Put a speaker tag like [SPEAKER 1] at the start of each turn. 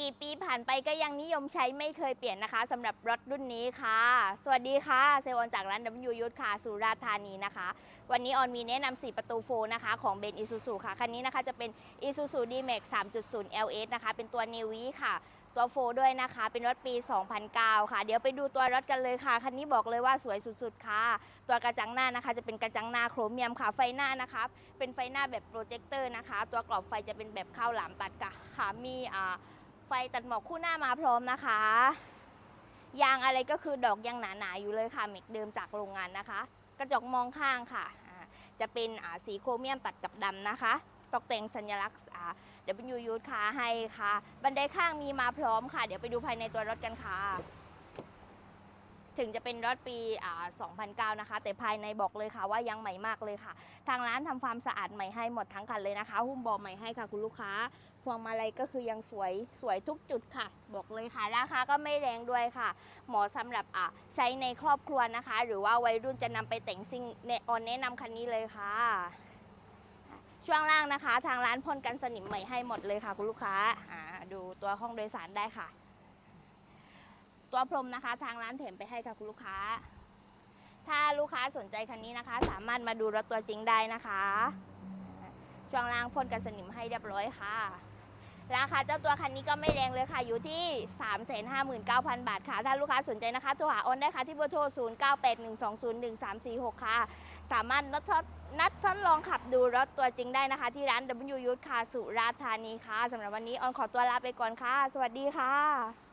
[SPEAKER 1] กี่ปีผ่านไปก็ยังนิยมใช้ไม่เคยเปลี่ยนนะคะสำหรับรถรุ่นนี้ค่ะ สวัสดีค่ะ เซลล์ออนจากร้าน W ยุทธค่ะ สุราษฎร์ธานีนะคะ วันนี้ออนมีแนะนำ4ประตูโฟนะคะของเบนอิซูซูค่ะ คันนี้นะคะจะเป็น Isuzu D-Max 3.0 LS นะคะ เป็นตัว n นวีค่ะตัวโฟด้วยนะคะ เป็นรถปี 2009 ค่ะ เดี๋ยวไปดูตัวรถกันเลยค่ะ คันนี้บอกเลยว่าสวยสุดๆ ค่ะ ตัวกระจังหน้านะคะ จะเป็นกระจังหน้าโครเมียมค่ะ ไฟหน้านะคะ เป็นไฟหน้าแบบโปรเจคเตอร์นะคะ ตัวกรอบไฟจะเป็นแบบข้าวหลามตัดกะค่ะ มีอ่า ไฟตัดหมอกคู่หน้ามาพร้อมนะคะ ยางอะไรก็คือดอกยังหนาๆอยู่เลยค่ะเมกเดิมจากโรงงานนะคะ กระจกมองข้างค่ะ จะเป็นสีโครเมียมตัดกับดำนะคะ ตกแต่งสัญลักษณ์อ่า W ยูทค่ะให้ค่ะ บันไดข้างมีมาพร้อมค่ะ เดี๋ยวไปดูภายในตัวรถกันค่ะ ถึงจะเป็นรถปี 2009 นะคะ แต่ภายในบอกเลยค่ะว่ายังใหม่มากเลยค่ะ ทางร้านทำความสะอาดใหม่ให้หมดทั้งคันเลยนะคะ หุ้มเบาะใหม่ให้ค่ะคุณลูกค้า พวงมาลัยก็คือยังสวยสวยทุกจุดค่ะ บอกเลยค่ะ ราคาก็ไม่แรงด้วยค่ะ เหมาะสำหรับอะใช้ในครอบครัวนะคะ หรือว่าวัยรุ่นจะนำไปแต่งซิ่งในออนแนะนำคันนี้เลยค่ะ ช่วงล่างนะคะ ทางร้านพ่นกันสนิมใหม่ให้หมดเลยค่ะ คุณลูกค้าอ่าดูตัวห้องโดยสารได้ค่ะ ตัวพรมนะคะ ทางร้านแถมไปให้ค่ะคุณลูกค้า ถ้าลูกค้าสนใจคันนี้นะคะ สามารถมาดูรถตัวจริงได้นะคะช่วงล่างพ่นกันสนิมให้เรียบร้อยค่ะ ราคาเจ้าตัวคันนี้ก็ไม่แรงเลยค่ะ อยู่ที่ 359,000 บาทค่ะ ถ้าลูกค้าสนใจนะคะโทรหาออนได้ค่ะที่เบอร์โทร 0981201346 ค่ะ สามารถนัดทดนัดทดลองขับดูรถตัวจริงได้นะคะ ที่ร้าน W ยุทธค่ะสุราษฎร์ธานีค่ะสำหรับวันนี้ออนขอตัวลาไปก่อนค่ะ สวัสดีค่ะ